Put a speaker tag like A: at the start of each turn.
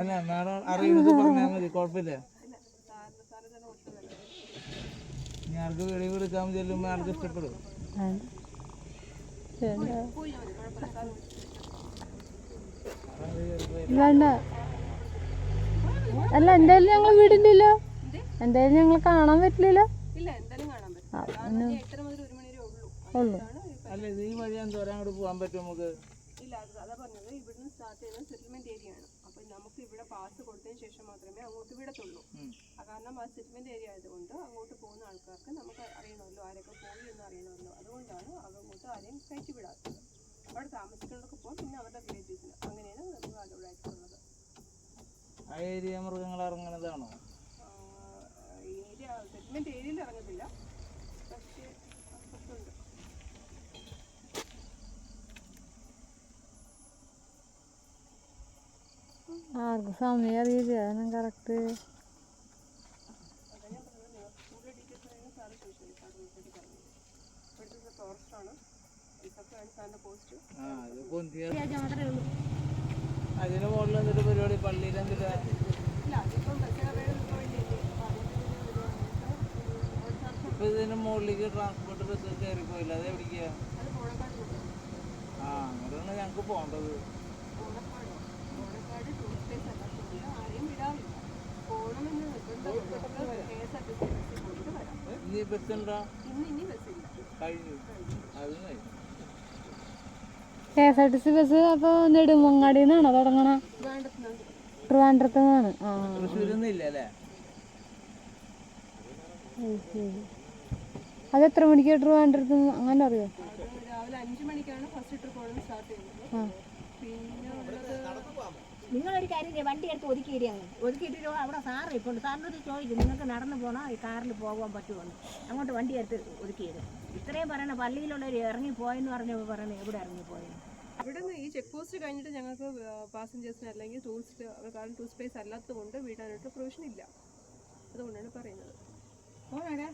A: അല്ല മാഡം അറിയുന്നത് പറഞ്ഞാൽ മതി കുഴപ്പമില്ല. വെളിവ് എടുക്കാൻ ചെല്ലുമ്പോൾ ആർക്ക് ഇഷ്ടപ്പെടും.
B: വേണ്ട. അല്ല എന്തായാലും ഞങ്ങൾ വീടില്ലല്ലോ. എന്തായാലും ഞങ്ങൾ കാണാൻ പറ്റില്ലല്ലോ.
C: ഉള്ളൂ.
A: അല്ല ഇത് ഈ വഴി എന്തോരം അങ്ങോട്ട് പോകാൻ പറ്റും നമുക്ക്?
C: ഇല്ല അത് അതാ പറഞ്ഞത്. ഇവിടുന്ന് സ്റ്റാർട്ട് ചെയ്യുന്നത് സെറ്റിൽമെന്റ് ഏരിയ ആണ്. അപ്പൊ നമുക്ക് ഇവിടെ പാസ് കൊടുത്തതിന് ശേഷം മാത്രമേ അങ്ങോട്ട് വിടത്തുള്ളൂ. കാരണം ആ സെറ്റിൽമെന്റ് ഏരിയ ആയതുകൊണ്ട് അങ്ങോട്ട് പോകുന്ന ആൾക്കാർക്ക് നമുക്ക് അറിയണമല്ലോ ആരൊക്കെ പോയി എന്ന് അറിയണമല്ലോ. അതുകൊണ്ടാണ് അങ്ങോട്ട് ആരെയും കയറ്റി വിടാത്തത്. അവിടെ താമസിക്കുന്നവർക്ക് പോകും പിന്നെ അവരുടെ റിലേറ്റീവ്സിന് അങ്ങനെയാണ് നമ്മൾ അലൗഡ് ആയിട്ടുള്ളത്.
A: ആ ഏരിയ മൃഗങ്ങൾ ഇറങ്ങുന്നതാണോ
C: ഏരിയ സെറ്റിൽമെന്റ് ഏരിയയിൽ ഇറങ്ങത്തില്ല പക്ഷേ അപ്പുറത്തുണ്ട്
B: ആർക്കും സമയം അറിയില്ല കാരണം കറക്റ്റ്
C: അതാ ഞാൻ പറഞ്ഞത് നിങ്ങൾക്ക് കൂടുതൽ ഡീറ്റെയിൽസ് വേണമെങ്കിൽ സാറ് ചോദിച്ചോളൂ സാർ വിളിച്ചിട്ട് പറഞ്ഞു ഇവിടുത്തെ ഫോറസ്റ്റാണ് ഇതൊക്കെയാണ് പോസ്റ്റ്
A: ആ അത് പൊന്തിയ അതിന് മുകളിൽ എന്തൊരു പരിപാടി പള്ളിയിൽ ഇപ്പൊ ഇതിന് മുകളിലേക്ക് ട്രാൻസ്പോർട്ട് ബസ് കയറി പോയില്ല അത് എവിടേക്കാ ആ അങ്ങോട്ടാണ് ഞങ്ങക്ക് പോകേണ്ടത്
C: ടൂറിസ്റ്റ് ആരെയും വിടാറില്ല. പോകണമെന്ന് K S R T C ബസ്സിൽ പോയിട്ട് വരാം.
A: ഇനി ബസ് ഉണ്ടോ?
C: ഇന്ന് ഇനി ബസ്സില്ല
A: കഴിഞ്ഞു. അത് കഴിഞ്ഞു
B: K S R T C bus അപ്പോൾ നെടുമങ്ങാടിയിൽ നിന്നാണോ തുടങ്ങണ ട്രിവാൻഡ്രത്ത് നിന്നാണ് ആ അത് എത്ര മണിക്ക് ട്രിവാൻഡ്രത്ത് നിന്ന് അങ്ങനെ അറിയോ?
C: രാവിലെ അഞ്ച് മണിക്കാണ് ഫസ്റ്റ് ട്രിപ്പ് സ്റ്റാർട്ട് ചെയ്യുന്നത്. പിന്നെ
D: നിങ്ങളൊരു കാര്യം ചെയ്യാം. വണ്ടി എടുത്ത് ഒതുക്കിയിടി അങ്ങ് ഒതുക്കിയിട്ട് അവിടെ സാറ് ഇപ്പോൾ സാറിനോട് ചോദിക്കും നിങ്ങൾക്ക് നടന്നു പോകണോ ഈ കാറിൽ പോകാൻ പറ്റുമെന്ന് അങ്ങോട്ട് വണ്ടി എടുത്ത് ഒതുക്കിയത്. ഇത്രയും പറയണ പള്ളിയിലുള്ളവർ ഇറങ്ങിപ്പോയെന്ന് പറഞ്ഞ പറയണത് എവിടെ ഇറങ്ങിപ്പോയെന്ന്
C: ഇവിടെ നിന്ന് ഈ ചെക്ക് പോസ്റ്റ് കഴിഞ്ഞിട്ട് ഞങ്ങൾക്ക് പാസഞ്ചേഴ്സിന് അല്ലെങ്കിൽ ടൂറിസ്റ്റ് കാരണം ടൂറിസ്റ്റ് പ്ലേസ് അല്ലാത്തതുകൊണ്ട് കൊണ്ട് വിടാനായിട്ട് പ്രൊവിഷൻ ഇല്ല. അതുകൊണ്ടാണ് പറയുന്നത്.
D: പോകണേ